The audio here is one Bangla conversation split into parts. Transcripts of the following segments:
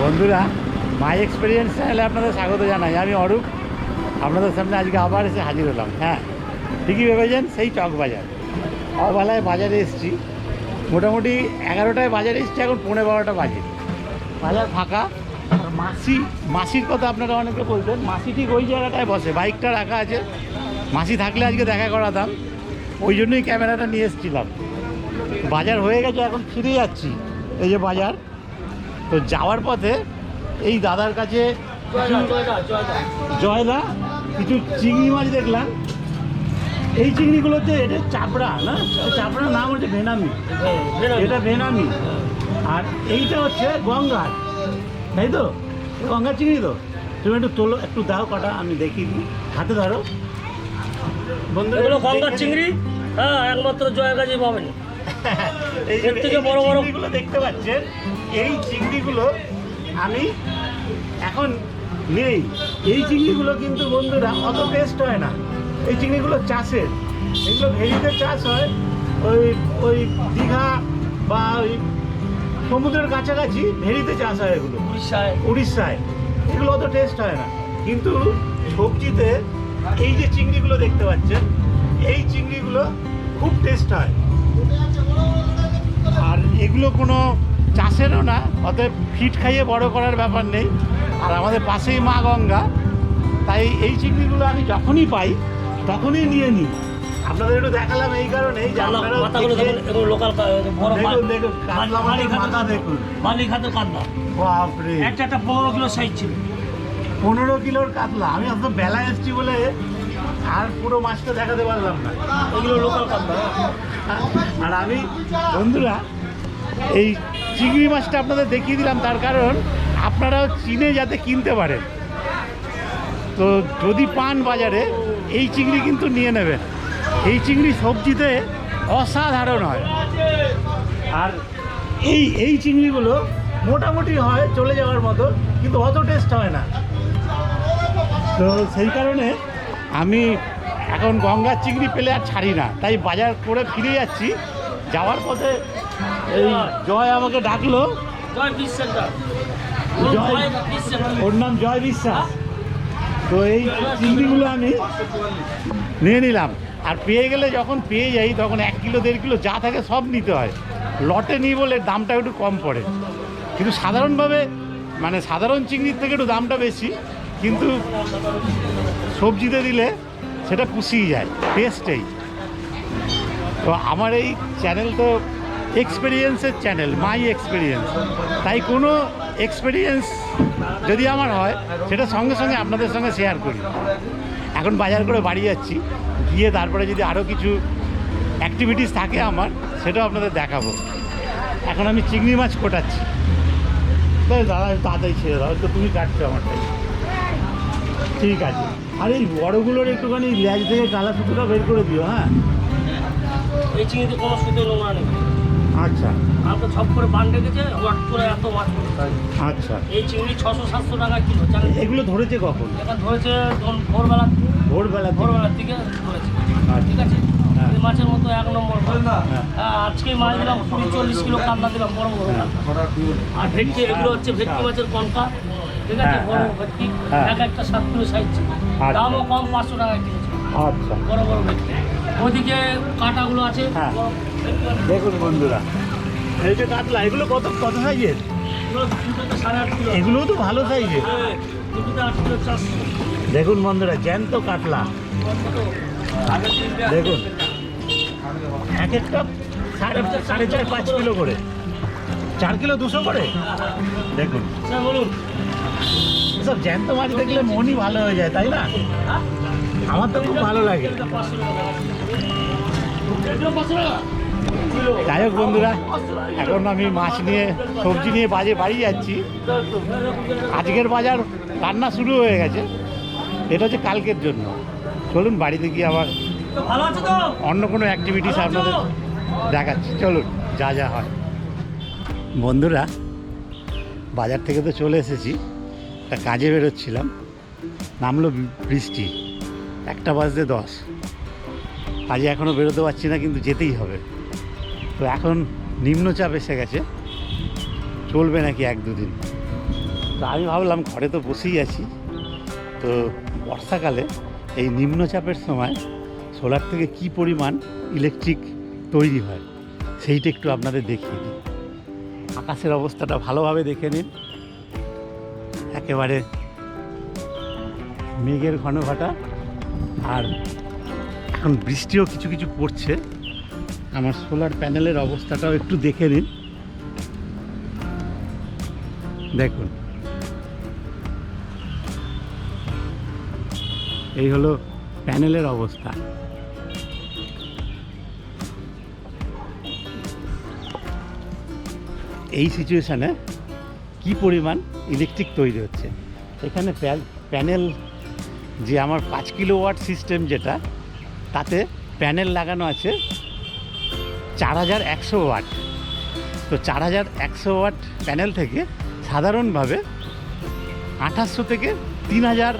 বন্ধুরা মাই এক্সপিরিয়েন্স চ্যানেলে আপনাদের স্বাগত জানাই। আমি অরূপ। আপনাদের সামনে আজকে আবার এসে হাজির হলাম হ্যাঁ? ঠিকই ভেবেছেন? সেই চক বাজার। অবেলায় বাজারে এসেছি। মোটামুটি এগারোটায় বাজারে এসেছি, এখন পৌনে বারোটা বাজে। বাজার ফাঁকা। আর মাসি, মাসির কথা আপনারা অনেকে বলতেন মাসি ঠিক ওই জায়গাটায় বসে। বাইকটা রাখা আছে। মাসি থাকলে আজকে দেখা করাতাম। ওই জন্যই ক্যামেরাটা নিয়ে এসেছিলাম। বাজার হয়ে গেছে, এখন ফিরে যাচ্ছি। এই যে বাজার। তো যাওয়ার পথে এই দাদার কাছে কিছু জয়দা, কিছু চিংড়ি মাছ দেখলাম। এই চিংড়িগুলোতে এটা চাপড়া, না? চাপড়া নাম হচ্ছে ভেনামি। এটা ভেনামি। আর এইটা হচ্ছে গঙ্গার। তাই তো? গঙ্গার চিংড়ি তো? তুমি একটু তোলো, একটু দাও কটা, আমি দেখি হাতে ধরো। এগুলো গঙ্গার চিংড়ি? হ্যাঁ একমাত্র জয়া গাছে পাবেন। এই থেকে বড় বড়- চিংড়িগুলো দেখতে পাচ্ছেন? এই চিংড়িগুলো আমি এখন নেই। এই চিংড়িগুলো কিন্তু বন্ধুরা অত টেস্ট হয় না। এই চিংড়িগুলো চাষের। এগুলো ভেরিতে চাষ হয়। ওই ওই দীঘা বা ওই সমুদ্রের কাছাকাছি ভেরিতে চাষ হয় এগুলো। উড়িষ্যায়। উড়িষ্যায়। এগুলো অত টেস্ট হয় না। কিন্তু সবজিতে এই যে চিংড়িগুলো দেখতে পাচ্ছেন এই চিংড়িগুলো খুব টেস্ট হয়। আর এগুলো কোনো চাষেরও না অতএব ফিট খাইয়ে বড় করার ব্যাপার নেই। আর আমাদের পাশেই মা গঙ্গা তাই এই চিংড়িগুলো আমি যখনই পাই তখনই নিয়ে নিই। আপনাদের একটু দেখালাম এই লোকাল দেখুন, কাতলা বাপরে। একটা একটা পনেরো কিলো সাইজ ছিল। পনেরো কিলোর কাতলা। আমি অত বেলা এসেছি বলে আর পুরো মাছটা দেখাতে পারলাম না। এগুলো লোকাল কাতলা আর আমি, বন্ধুরা, এই চিংড়ি মাছটা আপনাদের দেখিয়ে দিলাম, তার কারণ আপনারাও চিনে যাতে কিনতে পারেন। তো যদি পান বাজারে, এই চিংড়ি কিন্তু নিয়ে নেবেন। এই চিংড়ি সবজিতে অসাধারণ হয়। আর এই এই চিংড়িগুলো মোটামুটি হয় চলে যাওয়ার মতো, কিন্তু অত টেস্ট হয় না। তো সেই কারণে আমি এখন গঙ্গার চিংড়ি পেলে আর ছাড়ি না তাই বাজার করে ফিরে যাচ্ছি। যাওয়ার পথে এই জয় আমাকে ডাকলো। জয় ওর নাম জয় বিশ্বাস। তো এই চিংড়িগুলো আমি নিয়ে নিলাম। আর পেয়ে গেলে যখন পেয়ে যাই তখন এক কিলো দেড় কিলো যা থাকে সব নিতে হয়। লটে নিই বলে দামটা একটু কম পড়ে। কিন্তু সাধারণভাবে মানে সাধারণ চিংড়ির থেকে একটু দামটা বেশি। কিন্তু সবজিতে দিলে সেটা পুষিয়ে যায় টেস্টেই তো আমার এই চ্যানেল তো এক্সপিরিয়েন্সের চ্যানেল মাই এক্সপিরিয়েন্স তাই কোনো এক্সপিরিয়েন্স যদি আমার হয়, সেটা সঙ্গে সঙ্গে আপনাদের সঙ্গে শেয়ার করি। এখন বাজার করে বাড়ি যাচ্ছি, গিয়ে তারপরে যদি আরও কিছু অ্যাক্টিভিটিস থাকে আমার, সেটাও আপনাদের দেখাবো। এখন আমি চিংড়ি মাছ কোটাচ্ছি। তো দাদা, তাড়াতাড়ি ছেড়ে দাও তো তুমি কাটছো আমারটাই ঠিক আছে। আর এই বড়গুলোর একটুখানি ল্যাজ থেকে কালা সুতোটা বের করে দিও হ্যাঁ? এই চিংড়িতে কোনো সুতো নোংরা নেই। আচ্ছা। ছপ করে বান রেখেছে হট করে এত মাছ আচ্ছা। এই চিংড়ি ছশো সাতশো টাকা কিলো এগুলো ধরেছে কখন? এখন ধরেছে ভোরবেলা ভোরবেলা ভোরবেলার দিকে ধরেছে। আচ্ছা। ঠিক আছে? হ্যাঁ। এই মাছের মতো এক নম্বর। হ্যাঁ। হ্যাঁ, আজকে মাছ দিলাম কুড়ি চল্লিশ কিলো কাতলা দিলাম বড় বড়। আর ভেটকি এগুলো হচ্ছে ভেটকি মাছের কনকা। ঠিক আছে? হ্যাঁ, বড় হ্যাঁ। হ্যাঁ। এক একটা সাত কিলো সাইজ ছিল। আচ্ছা। দামও কম পাঁচশো টাকা কিলো আচ্ছা। বড় বড় কাঁটাগুলো আছে। দেখুন বন্ধুরা এই যে কাতলা এগুলো কত কত সাইজের এগুলোও তো ভালো সাইজের দেখুন বন্ধুরা জ্যান্ত কাতলা দেখুন। এক একটা সাড়ে সাড়ে চার পাঁচ কিলো করে। চার কিলো দুশো করে? দেখুন। বলুন। সব জ্যান্ত মাছ দেখলে মনই ভালো হয়ে যায়, তাই না? আমার তো খুব ভালো লাগে। যাই হোক বন্ধুরা, এখন আমি মাছ নিয়ে, সবজি নিয়ে বাজে বাড়ি যাচ্ছি। আজকের বাজার রান্না শুরু হয়ে গেছে। এটা হচ্ছে কালকের জন্য। চলুন বাড়িতে গিয়ে আবার অন্য কোনো অ্যাক্টিভিটিস আপনাদের দেখাচ্ছি। চলুন, যা যা হয়। বন্ধুরা, বাজার থেকে তো চলে এসেছি। একটা কাজে বেরোচ্ছিলাম, নামলো বৃষ্টি, একটা বাজতে দশ। কাজে এখনও বেরোতে পারছি না, কিন্তু যেতেই হবে। তো এখন নিম্নচাপ এসে গেছে, চলবে নাকি এক দুদিন? তো আমি ভাবলাম, ঘরে তো বসেই আছি। তো বর্ষাকালে এই নিম্নচাপের সময় সোলার থেকে কি পরিমাণ ইলেকট্রিক তৈরি হয়, সেইটা একটু আপনাদের দেখিয়ে দিই। আকাশের অবস্থাটা ভালোভাবে দেখে নিন। একেবারে মেঘের ঘন ঘটা আর এখন বৃষ্টিও কিছু কিছু পড়ছে। আমার সোলার প্যানেলের অবস্থাটাও একটু দেখে নিন। দেখুন। এই হলো প্যানেলের অবস্থা। এই সিচুয়েশানে কি পরিমাণ ইলেকট্রিক তৈরি হচ্ছে? এখানে প্যানেল যে আমার পাঁচ কিলো ওয়াট সিস্টেম যেটা, তাতে প্যানেল লাগানো আছে চার হাজার একশো ওয়াট তো চার হাজার একশো ওয়াট প্যানেল থেকে সাধারণভাবে আঠাশশো থেকে তিন হাজার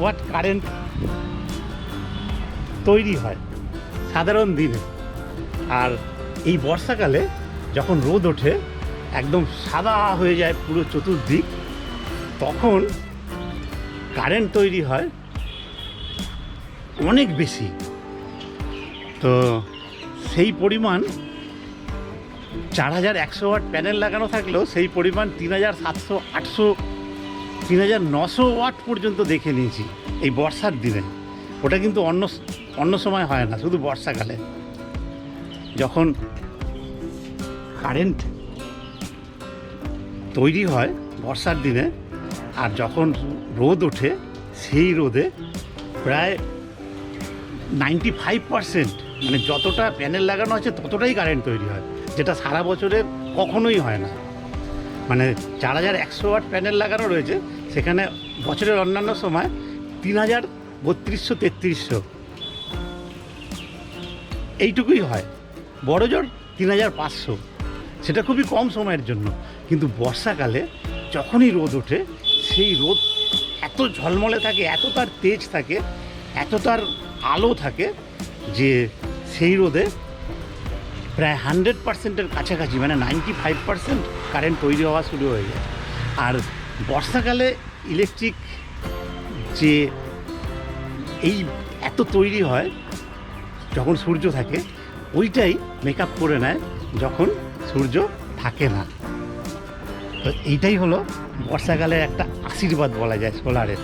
ওয়াট কারেন্ট তৈরি হয় সাধারণ দিনে। আর এই বর্ষাকালে যখন রোদ ওঠে একদম সাদা হয়ে যায় পুরো চতুর্দিক, তখন কারেন্ট তৈরি হয় অনেক বেশি। তো সেই পরিমাণ চার হাজার একশো ওয়াট প্যানেল লাগানো থাকলেও সেই পরিমাণ তিন হাজার সাতশো, আটশো, তিন হাজার নশো ওয়াট পর্যন্ত দেখে নিয়েছি এই বর্ষার দিনে। ওটা কিন্তু অন্য অন্য সময় হয় না, শুধু বর্ষাকালে। যখন কারেন্ট তৈরি হয় বর্ষার দিনে, আর যখন রোদ ওঠে, সেই রোদে প্রায় নাইনটি ফাইভ পারসেন্ট মানে যতটা প্যানেল লাগানো আছে, ততটাই কারেন্ট তৈরি হয়, যেটা সারা বছরে কখনোই হয় না। মানে চার হাজার একশো ওয়াট প্যানেল লাগানো রয়েছে, সেখানে বছরের অন্যান্য সময় তিন হাজার বত্রিশশো তেত্রিশশো। এইটুকুই হয়, বড় জোর তিন হাজার পাঁচশো। সেটা খুবই কম সময়ের জন্য। কিন্তু বর্ষাকালে যখনই রোদ ওঠে, সেই রোদ এত ঝলমলে থাকে, এত তার তেজ থাকে, এত তার আলো থাকে যে সেই রোদে প্রায় হান্ড্রেড পার্সেন্টের কাছাকাছি মানে নাইনটি ফাইভ পার্সেন্ট কারেন্ট তৈরি হওয়া শুরু হয়ে যায় আর বর্ষাকালে ইলেকট্রিক যে এই এত তৈরি হয়, যখন সূর্য থাকে, ওইটাই মেকআপ করে নেয় যখন সূর্য থাকে না। তো এইটাই হলো বর্ষাকালের একটা আশীর্বাদ বলা যায় সোলারের।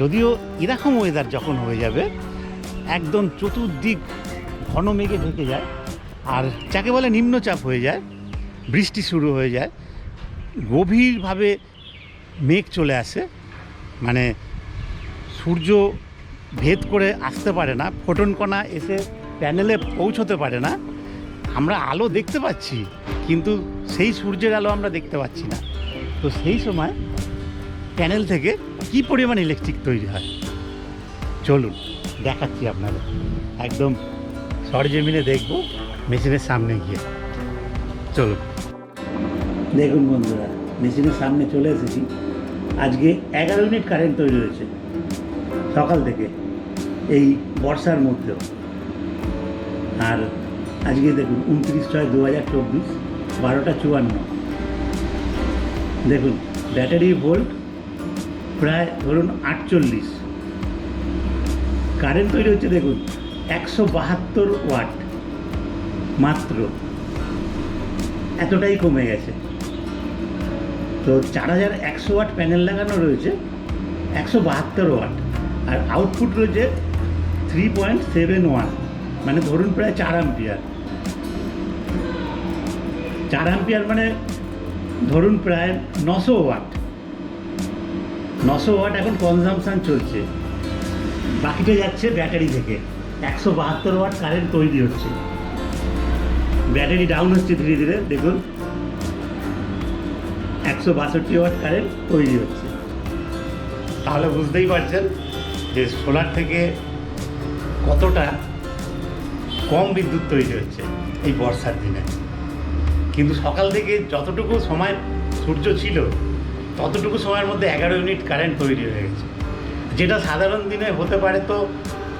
যদিও এরকম ওয়েদার যখন হয়ে যাবে, একদম চতুর্দিক ঘন মেঘে ঢেকে যায় আর যাকে বলে নিম্নচাপ হয়ে যায়, বৃষ্টি শুরু হয়ে যায়, গভীরভাবে মেঘ চলে আসে মানে সূর্য ভেদ করে আসতে পারে না ফোটন কণা এসে প্যানেলে পৌঁছতে পারে না আমরা আলো দেখতে পাচ্ছি, কিন্তু সেই সূর্যের আলো আমরা দেখতে পাচ্ছি না। তো সেই সময় প্যানেল থেকে কি পরিমাণ ইলেকট্রিক তৈরি হয়? চলুন, দেখাচ্ছি আপনাদের। একদম সরজমিনে দেখব, মেশিনের সামনে গিয়ে। চলুন। দেখুন বন্ধুরা, মেশিনের সামনে চলে এসেছি। আজকে এগারো ইউনিট কারেন্ট তৈরি হয়েছে, সকাল থেকে, এই বর্ষার মধ্যেও। আর আজকে দেখুন, উনত্রিশ ছয় দু হাজার চব্বিশ, বারোটা চুয়ান্ন। দেখুন, ব্যাটারি ভোল্ট প্রায় ধরুন আটচল্লিশ। কারেন্ট তৈরি হচ্ছে, দেখুন, একশো বাহাত্তর ওয়াট মাত্র। এতটাই কমে গেছে। তো চার হাজার একশো ওয়াট প্যানেল লাগানো রয়েছে, একশো বাহাত্তর ওয়াট। আর আউটপুট রয়েছে থ্রি পয়েন্ট সেভেন ওয়ান মানে ধরুন প্রায় চার আম্পিয়ার চার আম্পিয়ার মানে ধরুন প্রায় নশো ওয়াট। নশো ওয়াট এখন কনজামশান চলছে। বাকিটা যাচ্ছে ব্যাটারি থেকে। একশো বাহাত্তর ওয়াট কারেন্ট তৈরি হচ্ছে। ব্যাটারি ডাউন হচ্ছে ধীরে ধীরে, দেখুন। একশো বাষট্টি ওয়াট কারেন্ট তৈরি হচ্ছে। তাহলে বুঝতেই পারছেন যে সোলার থেকে কতটা কম বিদ্যুৎ তৈরি হচ্ছে এই বর্ষার দিনে। কিন্তু সকাল থেকে যতটুকু সময় সূর্য ছিল, ততটুকু সময়ের মধ্যে এগারো ইউনিট কারেন্ট তৈরি হয়ে গেছে। যেটা সাধারণ দিনে হতে পারে তো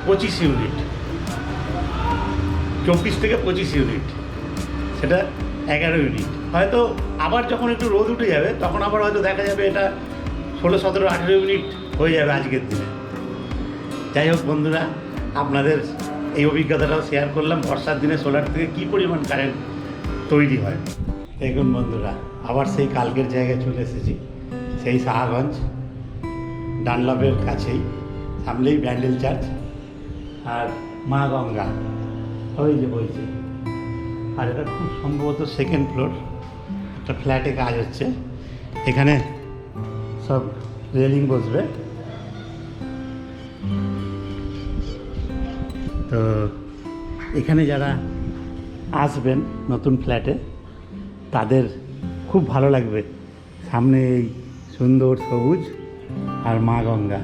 পঁচিশ ইউনিট, চব্বিশ থেকে পঁচিশ ইউনিট, সেটা এগারো ইউনিট। হয়তো আবার যখন একটু রোদ উঠে যাবে, তখন আবার হয়তো দেখা যাবে এটা ষোলো, সতেরো, আঠেরো ইউনিট হয়ে যাবে আজকের দিনে। যাই হোক বন্ধুরা, আপনাদের এই অভিজ্ঞতাটাও শেয়ার করলাম। বর্ষার দিনে সোলার থেকে কী পরিমাণ কারেন্ট তৈরি হয়? দেখুন বন্ধুরা, আবার সেই কালকের জায়গায় চলে এসেছি। সেই সাহাগঞ্জ ডানলভের কাছেই, সামনেই ব্যান্ডেল চার্চ আর মা গঙ্গা। ওই যে বলছি। আর এটা খুব সম্ভবত সেকেন্ড ফ্লোর একটা ফ্ল্যাটে কাজ হচ্ছে। এখানে সব রেলিং বসবে। তো এখানে যারা আসবেন নতুন ফ্ল্যাটে, তাদের খুব ভালো লাগবে। সামনে এই সুন্দর সবুজ আর মা গঙ্গা।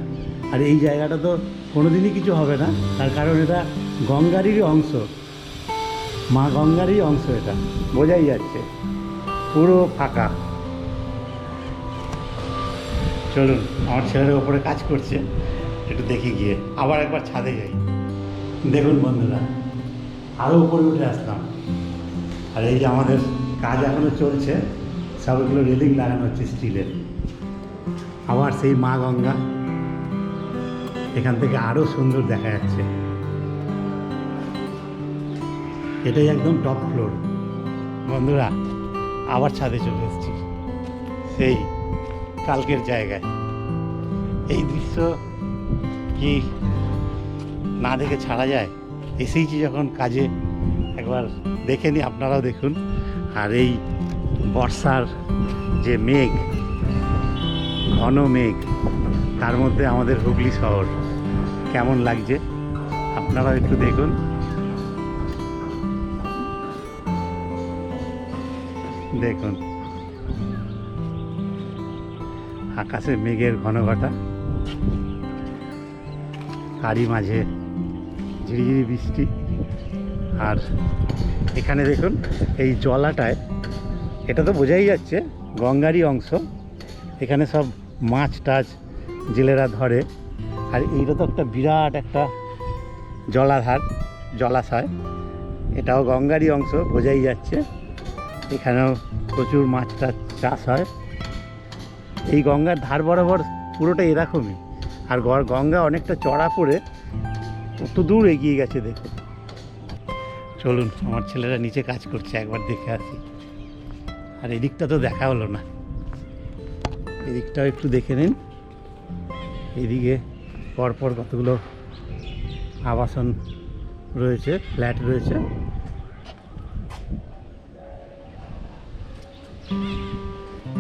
আর এই জায়গাটা তো কোনোদিনই কিছু হবে না, তার কারণ এটা গঙ্গারই অংশ। মা গঙ্গারই অংশ এটা, বোঝাই যাচ্ছে। পুরো ফাঁকা। চলুন, আমার ছেলের ওপরে কাজ করছে, একটু দেখি গিয়ে, আবার একবার ছাদে যাই। দেখুন বন্ধুরা আরও উপরে উঠে আসলাম। আর এই যে আমাদের কাজ এখনও চলছে, সবগুলো রেলিং লাগানো হচ্ছে স্টিলের। আবার সেই মা গঙ্গা, এখান থেকে আরও সুন্দর দেখা যাচ্ছে। এটাই একদম টপ ফ্লোর বন্ধুরা, আবার ছাদে চলে এসেছি। সেই কালকের জায়গায়। এই দৃশ্য কি না দেখে ছাড়া যায়, এসেইছি যখন কাজে। একবার দেখে নি, আপনারাও দেখুন। আর এই বর্ষার যে মেঘ, ঘন মেঘ, তার মধ্যে আমাদের হুগলি শহর কেমন লাগছে? আপনারাও একটু দেখুন। দেখুন। আকাশে মেঘের ঘন ঘটা তারই মাঝে ঝিরিঝিরি বৃষ্টি। আর এখানে দেখুন, এই জলাটায়, এটা তো বোঝাই যাচ্ছে গঙ্গারই অংশ। এখানে সব মাছ টাছ জেলেরা ধরে। আর এইটা তো একটা বিরাট একটা জলাধার, জলাশয়। এটাও গঙ্গারই অংশ, বোঝাই যাচ্ছে। এখানেও প্রচুর মাছ টাছ চাষ হয়। এই গঙ্গার ধার বরাবর পুরোটা এরকমই। আর গঙ্গা অনেকটা চড়া পড়ে কত দূর এগিয়ে গেছে দেখুন। চলুন, আমার ছেলেরা নিচে কাজ করছে, একবার দেখে আসি। আর এদিকটা তো দেখা হলো না। এদিকটাও একটু দেখে নিন। এদিকে পরপর কতগুলো আবাসন রয়েছে, ফ্ল্যাট রয়েছে।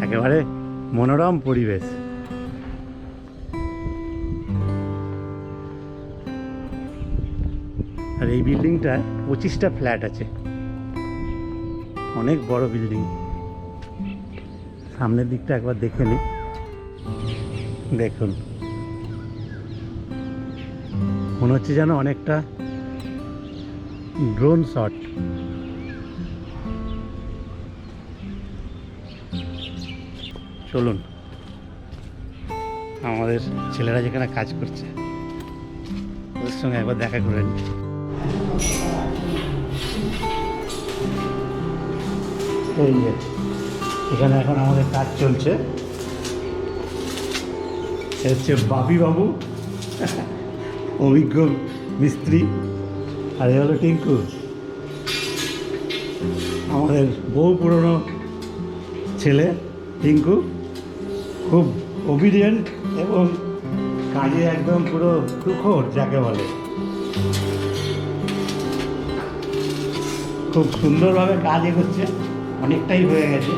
একেবারে মনোরম পরিবেশ। আর এই বিল্ডিংটা পঁচিশটা ফ্ল্যাট আছে। অনেক বড় বিল্ডিং। সামনের দিকটা একবার দেখে নিই দেখুন। মনে হচ্ছে যেন অনেকটা ড্রোন শট। চলুন। আমাদের ছেলেরা যেখানে কাজ করছে, ওদের সঙ্গে একবার দেখা করে নিই। এই যে, এখানে এখন আমাদের কাজ চলছে। হচ্ছে বাপি বাবু অভিজ্ঞ মিস্ত্রি, আর এ হলো টিঙ্কু। আমাদের বহু পুরনো ছেলে টিঙ্কু, খুব ওবিডিয়েন্ট এবং কাজে একদম পুরো তুখোর যাকে বলে। খুব সুন্দরভাবে কাজ এগোচ্ছে অনেকটাই হয়ে গেছে।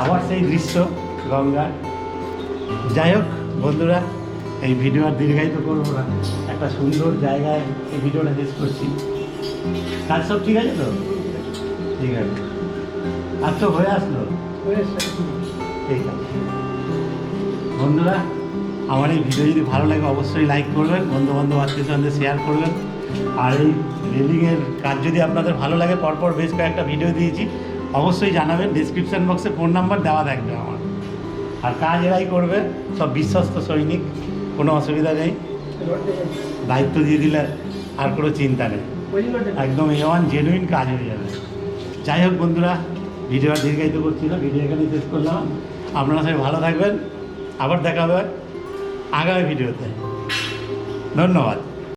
আবার সেই দৃশ্য গঙ্গার যাই হোক বন্ধুরা এই ভিডিও আর দীর্ঘায়িত করব না। একটা সুন্দর জায়গায় এই ভিডিওটা শেষ করছি। কাজ সব ঠিক আছে তো? ঠিক আছে। আর তো হয়ে আসলো? ঠিক আছে। বন্ধুরা আমার এই ভিডিও যদি ভালো লাগে অবশ্যই লাইক করবেন বন্ধু বান্ধব আত্মীয় সঙ্গে শেয়ার করবেন। আর এই রেলিংয়ের কাজ যদি আপনাদের ভালো লাগে, পরপর বেশ কয়েকটা ভিডিও দিয়েছি, অবশ্যই জানাবেন। ডিসক্রিপশন বক্সে ফোন নাম্বার দেওয়া থাকবে আমার। আর কাজ এরাই করবে, সব বিশ্বস্ত সৈনিক, কোনো অসুবিধা নেই। দায়িত্ব দিয়ে দিলে আর কোনো চিন্তা নেই। একদম এ ওয়ান জেনুইন কাজ হয়ে যাবে। যাই হোক বন্ধুরা ভিডিও আর দীর্ঘায়িত করছি না ভিডিও এখানে শেষ করলাম। আপনারা সবাই ভালো থাকবেন। আবার দেখা হবে আগামী ভিডিওতে ধন্যবাদ।